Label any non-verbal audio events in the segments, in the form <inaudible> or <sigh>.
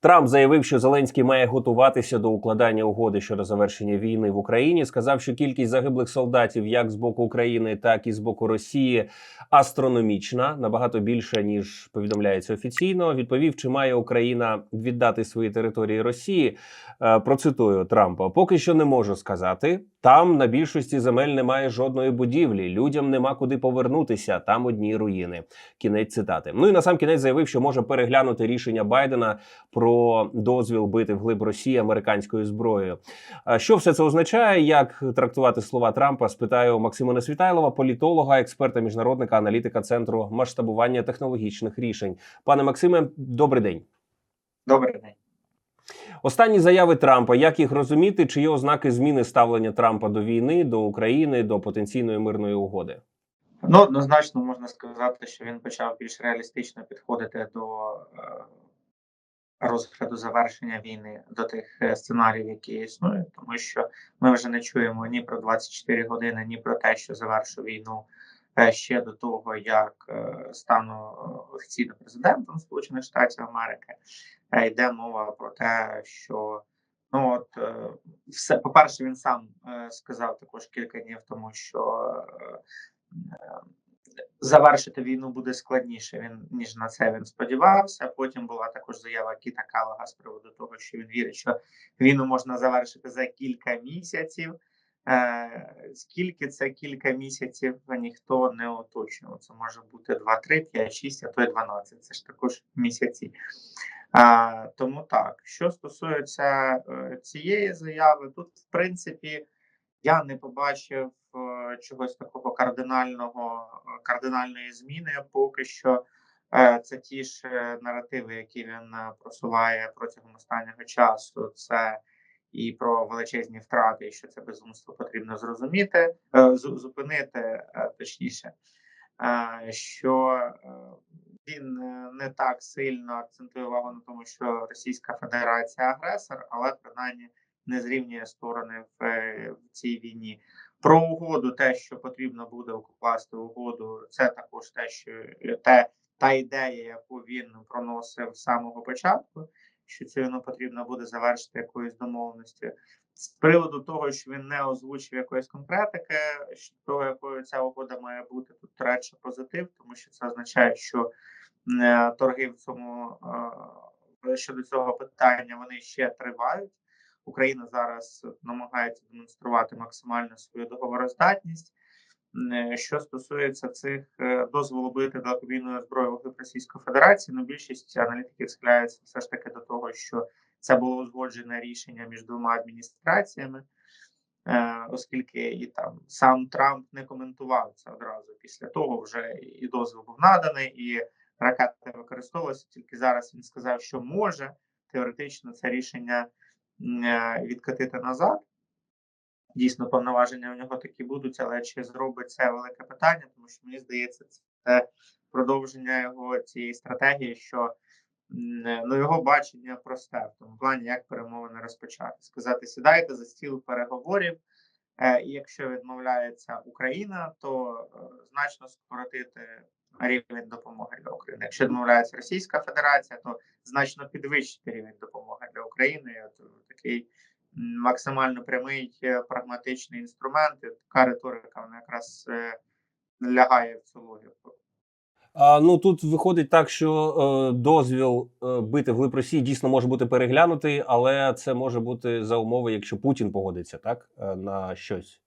Трамп заявив, що Зеленський має готуватися до укладання угоди щодо завершення війни в Україні. Сказав, що кількість загиблих солдатів, як з боку України, так і з боку Росії, астрономічна, набагато більша ніж повідомляється офіційно. Відповів, чи має Україна віддати свої території Росії. Е, Процитую Трампа: поки що не можу сказати. Там на більшості земель немає жодної будівлі. Людям нема куди повернутися. Там одні руїни. Кінець цитати. Ну і на сам кінець заявив, що може переглянути рішення Байдена про дозвіл бити вглиб Росії американською зброєю. Що все це означає? Як трактувати слова Трампа? Спитаю Максима Несвітайлова, політолога, експерта, міжнародника, аналітика центру масштабування технологічних рішень. Пане Максиме, добрий день. Добрий день. Останні заяви Трампа, як їх розуміти, чи є ознаки зміни ставлення Трампа до війни, до України, до потенційної мирної угоди? Ну, однозначно можна сказати, що він почав більш реалістично підходити до е, розгляду завершення війни, до тих е, сценаріїв, які існують, тому що ми вже не чуємо ні про 24 години, ні про те, що завершу війну е, ще до того, як е, стану офіційно президентом Сполучених Штатів Америки. Йде мова про те, що ну от все, по-перше, він сам сказав також кілька днів тому, що. Завершити війну буде складніше він ніж на це він сподівався. Потім була також заява Кіта Калага з приводу того, що він вірить, що війну можна завершити за кілька місяців. Е, скільки це кілька місяців, ніхто не уточнював. Це може бути 2, 3, 5, 6, а то й 12. Це ж також місяці. Е, тому так, що стосується е, цієї заяви, тут в принципі я не побачив чогось такого кардинального, е, кардинальної зміни поки що. Е, Це ті ж е, наративи, які він е, просуває протягом останнього часу. Це і про величезні втрати, і що це безумство потрібно зрозуміти, е, зупинити е, точніше, е, що е, він е, не так сильно акцентує увагу на тому, що Російська Федерація агресор, але принаймні не зрівнює сторони е, в цій війні. Про угоду, те, що потрібно буде укласти угоду, це також те, що е, те, та ідея, яку він проносив з самого початку, що цю війну потрібно буде завершити якоюсь домовленістю. З приводу того, що він не озвучив якоїсь конкретики, що того, якою ця угода має бути, тут радше позитив, тому що це означає, що е, торги в цьому е, щодо цього питання вони ще тривають. Україна зараз намагається демонструвати максимальну свою договороздатність. Е, Що стосується цих е, дозволу бити далекобійною зброєю в Російської Федерації, ну більшість аналітиків схиляється все ж таки до того, що це було узгоджене рішення між двома адміністраціями, е, оскільки і там сам Трамп не коментував це одразу після того, вже і дозвіл був наданий, і ракети використовувалися. Тільки зараз він сказав, що може теоретично це рішення відкатити назад. Дійсно, повноваження у нього такі будуть, але чи зробить це велике питання, тому що мені здається, це продовження його цієї стратегії, що ну його бачення просте в тому плані, як перемовини розпочати. Сказати, сідайте за стіл переговорів, е, і якщо відмовляється Україна, то е, значно скоротити рівень допомоги для України. Якщо відмовляється Російська Федерація, то значно підвищити рівень допомоги для України. От, е, такий максимально прямий е, прагматичний інструмент. Така риторика вона якраз е, лягає в цю логіку. А, ну тут виходить так, що е, дозвіл е, бити вглиб Росії дійсно може бути переглянутий, але це може бути за умови, якщо Путін погодиться так е, на щось.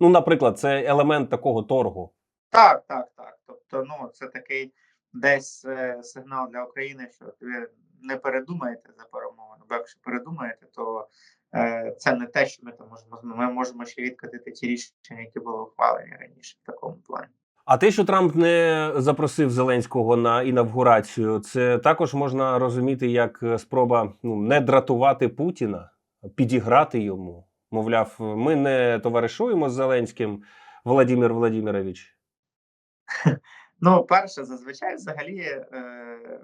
Ну, наприклад, це елемент такого торгу. Так, так, так. Тобто, ну це такий десь е, сигнал для України, що ви не передумаєте за перемовини. Бо якщо передумаєте, то е, це не те, що ми там можемо. Ми можемо ще відкатити ті рішення, які були ухвалені раніше в такому плані. А те, що Трамп не запросив Зеленського на інавгурацію, це також можна розуміти як е, спроба ну, не дратувати Путіна, підіграти йому. Мовляв, ми не товаришуємо з Зеленським, Володимир Владимирович. <laughs> Ну, перше, зазвичай, взагалі, е,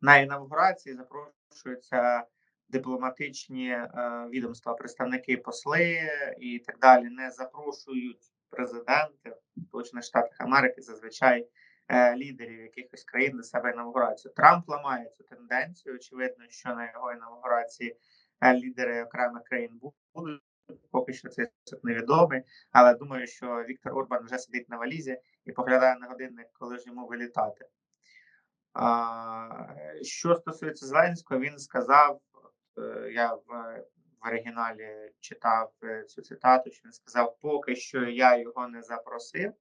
на інавгурації запрошуються дипломатичні е, відомства, представники, посли і так далі. Не запрошують президенти Сполучених Штатів Америки зазвичай е, лідерів якихось країн до себе інавгурацію. Трамп ламає цю тенденцію. Очевидно, що на його інавгурації е, лідери окремих країн будуть. Поки що список невідомий, але думаю, що Віктор Орбан вже сидить на валізі і поглядає на годинник, коли ж йому вилітати. А, що стосується Зеленського, він сказав: е, я в, в оригіналі читав е, цю цитату, що він сказав: поки що я його не запросив,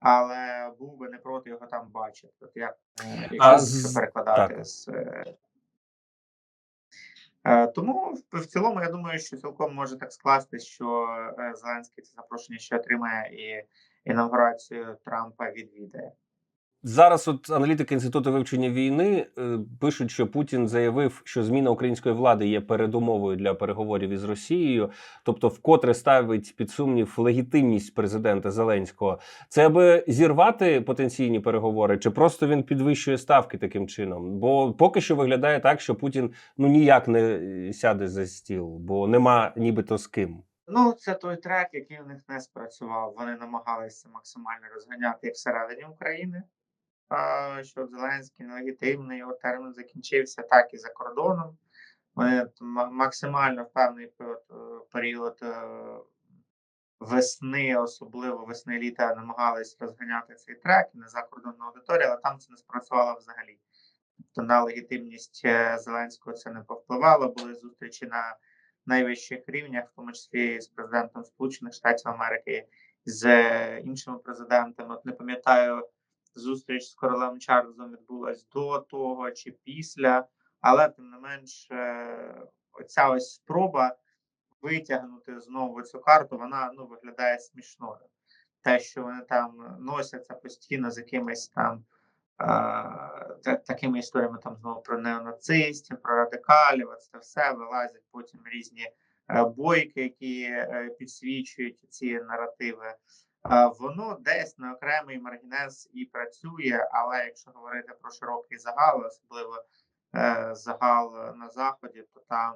але був би не проти його там бачити. От як е, А з- перекладати так. з. Тому в, в цілому я думаю, що цілком може так скластись, що Зеленський це запрошення ще отримає і інаугурацію Трампа відвідає. Зараз от аналітики інституту вивчення війни е, пишуть, що Путін заявив, що зміна української влади є передумовою для переговорів із Росією, тобто вкотре ставить під сумнів легітимність президента Зеленського. Це аби зірвати потенційні переговори, чи просто він підвищує ставки таким чином? Бо поки що виглядає так, що Путін ну ніяк не е, сяде за стіл, бо нема нібито з ким. Ну, це той трек, який у них не спрацював. Вони намагалися максимально розганяти всередині України. Що Зеленський нелегітимний, його термін закінчився, так і за кордоном. Вони максимально в певний період, е, період е, весни, особливо весни літа, намагались розганяти цей трек на закордонну аудиторію, але там це не спрацювало взагалі. Тобто на легітимність е, Зеленського це не повпливало. Були зустрічі на найвищих рівнях, в тому числі з президентом Сполучених Штатів Америки, з е, іншими президентами. От не пам'ятаю, зустріч з королем Чарльзом відбулась до того чи після, але тим не менш, е, оця ось спроба витягнути знову цю карту, вона ну виглядає смішною. Те, що вони там носяться постійно з якимись там та- такими історіями, там знову про неонацистів, про радикалів, це все вилазять потім різні е, бойки, які е, підсвічують ці наративи. Воно десь на окремий маргінез і працює, але якщо говорити про широкий загал, особливо е, загал на заході, то там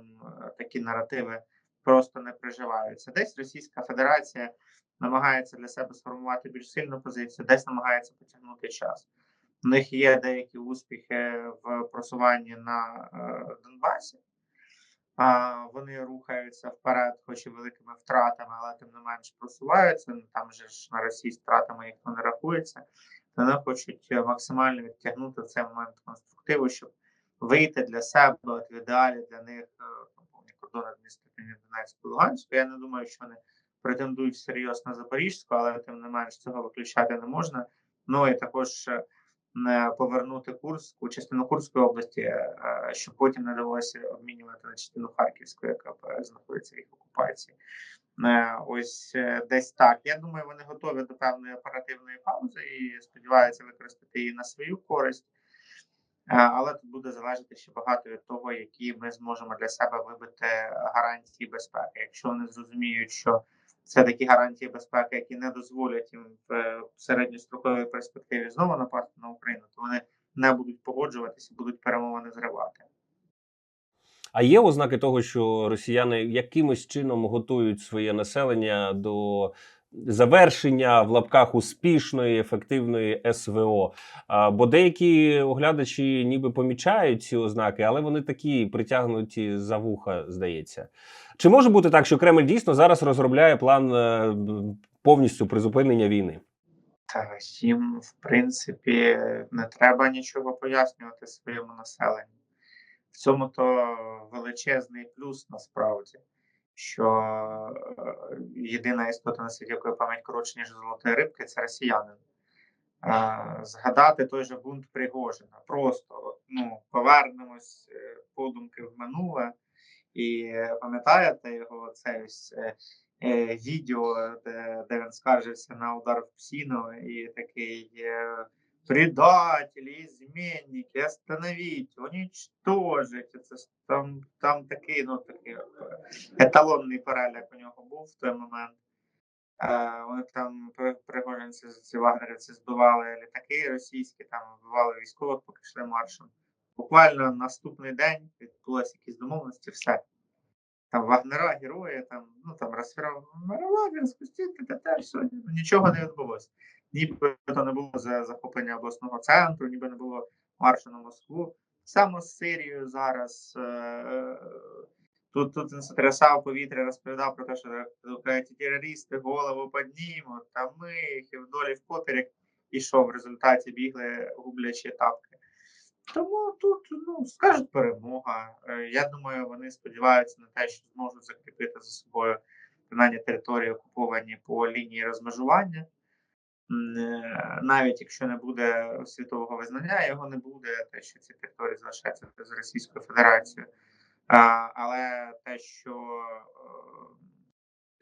такі наративи просто не приживаються. Десь Російська Федерація намагається для себе сформувати більш сильну позицію, десь намагається потягнути час. У них є деякі успіхи в просуванні на е, Донбасі. Вони рухаються вперед, хоч і великими втратами, але тим не менш просуваються. Ну, Там же ж на Росії з втратами ніхто не рахується. Вони хочуть максимально відтягнути цей момент конструктиву, щоб вийти для себе от ідеалі для них е, повні кордони адміністративні Донецьку Луганську. Я не думаю, що вони претендують всерйоз на Запорізьку, але тим не менш цього виключати не можна. Ну і також е, повернути Курську, частину Курської області, е, щоб потім не довелося обмінювати на частину Харківської, яка е, знаходиться в їх окупації. Е, Ось е, десь так. Я думаю, вони готові до певної оперативної паузи і сподіваються використати її на свою користь. Е, Але тут буде залежати ще багато від того, які ми зможемо для себе вибити гарантії безпеки. Якщо вони зрозуміють, що це такі гарантії безпеки, які не дозволять їм в е, середньостроковій перспективі знову напасти на Україну, то вони не будуть погоджуватися, будуть перемовини зривати. А є ознаки того, що росіяни якимось чином готують своє населення до завершення в лапках успішної ефективної СВО. Бо деякі оглядачі ніби помічають ці ознаки, але вони такі притягнуті за вуха, здається. Чи може бути так, що Кремль дійсно зараз розробляє план е, повністю призупинення війни? Та їм, в принципі, не треба нічого пояснювати своєму населенню. В цьому то величезний плюс насправді, що е, єдина істота на світі, якої пам'ять коротше, ніж золотої рибки, це росіянин. Е, Згадати той же бунт Пригожина. Просто ну, повернемось е, подумки в минуле. І пам'ятаєте його це ось відео, де, де він скаржився на удар в псину, і такий предателі, изменники, остановіть, уничтожить. Це там, там такий, ну такий еталонний переляк у нього був в той момент. Е, вони там при- пригожинці ці вагнерівці збивали літаки російські, там вбивали військових, поки йшли маршем. Буквально наступний день відбулися якісь домовленості, все. Там Вагнера, герої, там, ну там розфірмували, спустити, те, все, ну, нічого не відбулося. Ніби то не було за захоплення обласного центру, ніби не було маршу на Москву. Саме з Сирією зараз е, тут тут він сотрясав повітря, розповідав про те, що ці терористи голову піднімуть, та ми їх і вдолі в поперек ішов. В результаті бігли гублячі тапки. Тому тут ну скажуть перемога. Е, Я думаю, вони сподіваються на те, що зможуть закріпити за собою принаймні території окуповані по лінії розмежування. Е, Навіть якщо не буде світового визнання, його не буде, те, що ці території залишаються з Російською Федерацією. Але те, що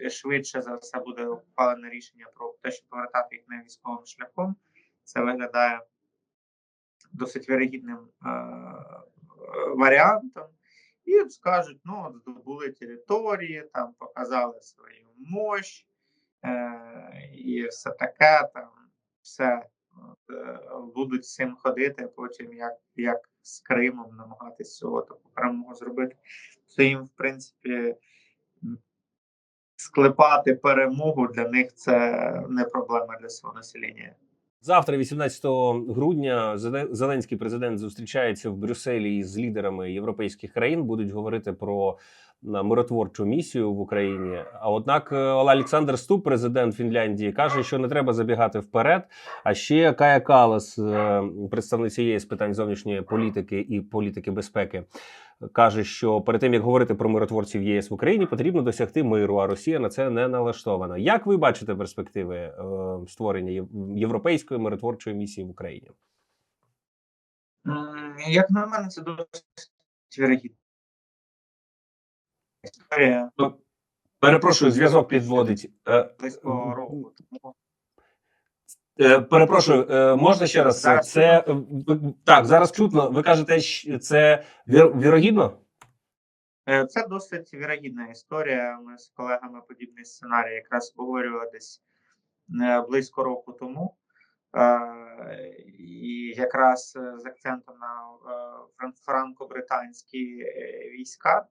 е, швидше за все буде ухвалене рішення про те, щоб повертати їх не військовим шляхом, це виглядає досить вірогідним е, варіантом. І скажуть: ну, здобули території, там показали свою мощь і все таке, там все е, будуть з цим ходити, потім як, як з Кримом намагатись цього таку перемогу зробити. Це їм, в принципі, склепати перемогу для них це не проблема для свого населення. Завтра, 18 грудня, Зеленський президент зустрічається в Брюсселі із лідерами європейських країн. Будуть говорити про миротворчу місію в Україні. А однак е, Олександр Ступ, президент Фінляндії, каже, що не треба забігати вперед. А ще Кая Калас, е, представниця ЄС з питань зовнішньої політики і політики безпеки, каже, що перед тим як говорити про миротворців ЄС в Україні, потрібно досягти миру. А Росія на це не налаштована. Як ви бачите перспективи е, створення європейської миротворчої місії в Україні? Як на мене, це досить вірогідна історія Перепрошую, зв'язок підводить. Е, близького року. Е, Перепрошую, е, можна ще раз? Зараз Це е, так, зараз чутно. Ви кажете, це вір- вірогідно? Це досить вірогідна історія. Ми з колегами подібний сценарій якраз обговорювали десь близько року тому. І якраз з акцентом на фран- франко-британські війська.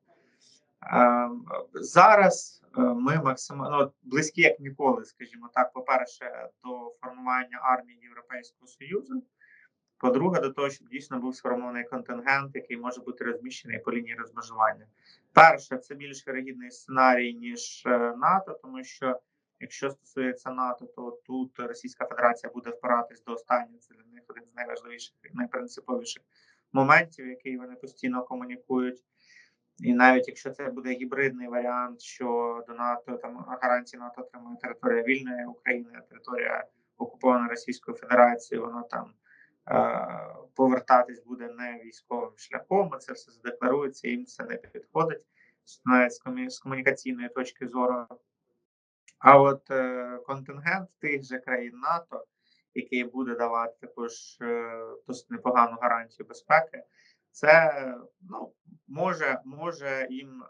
Е, Зараз е, ми максимально ну, близькі як ніколи, скажімо так, по-перше, до формування армії Європейського Союзу. По-друге, до того, щоб дійсно був сформований контингент, який може бути розміщений по лінії розмежування. Перше, це більш вірогідний сценарій, ніж е, НАТО, тому що якщо стосується НАТО, то тут Російська Федерація буде впиратись до останнього. Це для них один з найважливіших найпринциповіших моментів, який вони постійно комунікують. І навіть якщо це буде гібридний варіант, що до НАТО там гарантії НАТО отримує територія вільної України, територія окупована Російською Федерацією, воно там е, повертатись буде не військовим шляхом. Це все задекларується, їм це не підходить навіть з, комі- з комунікаційної точки зору. А от е, контингент тих же країн НАТО, який буде давати також е, досить непогану гарантію безпеки, це ну може, може їм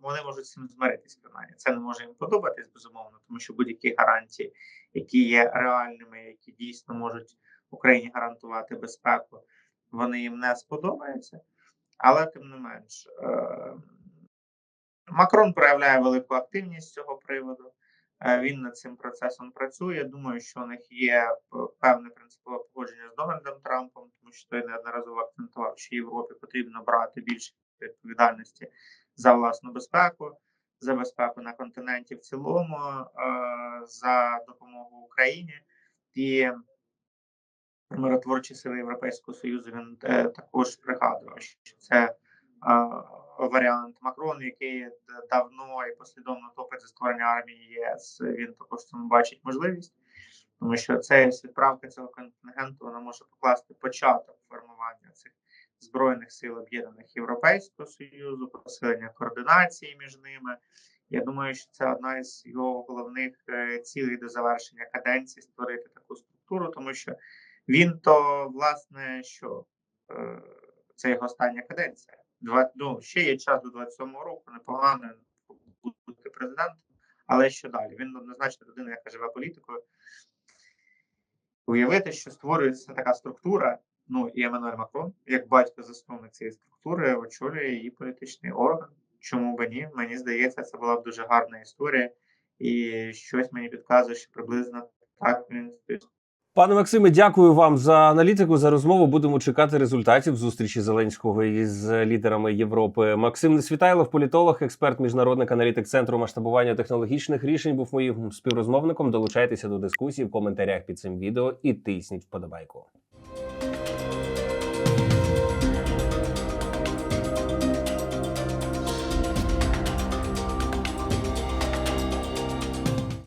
вони можуть з цим змиритись принаймні. Це не може їм подобатись, безумовно, тому що будь-які гарантії, які є реальними, які дійсно можуть Україні гарантувати безпеку, вони їм не сподобаються. Але тим не менш, е, Макрон проявляє велику активність з цього приводу. Е, Він над цим процесом працює. Думаю, що у них є певне принципове погодження з Дональдом Трампом, тому що той неодноразово акцентував, що Європі потрібно брати більше відповідальності за власну безпеку, за безпеку на континенті в цілому, е, за допомогу Україні і миротворчі сили Європейського Союзу він е, також пригадував, що це е, варіант Макрон, який давно і послідовно топить за створення армії ЄС. Він також цьому бачить можливість, тому що це відправка цього контингенту вона може покласти початок формування цих збройних сил об'єднаних Європейського союзу, посилення координації між ними. Я думаю, що це одна із його головних е, цілей до завершення каденції створити таку структуру, тому що він то, власне, що е, це його остання каденція. Два, ну, ще є час до 27-го року, непогано бути президентом, але що далі? Він однозначно людина, яка живе політикою. Уявити, що створюється така структура, ну і Еммануель Макрон, як батько засновник цієї структури, очолює її політичний орган. Чому би ні? Мені здається, це була б дуже гарна історія, і щось мені підказує, що приблизно так він Пане Максиме, дякую вам за аналітику за розмову. Будемо чекати результатів зустрічі Зеленського із лідерами Європи. Максим Несвітайлов, політолог, експерт, міжнародник, аналітик центру масштабування технологічних рішень, був моїм співрозмовником. Долучайтеся до дискусії в коментарях під цим відео і тисніть вподобайку.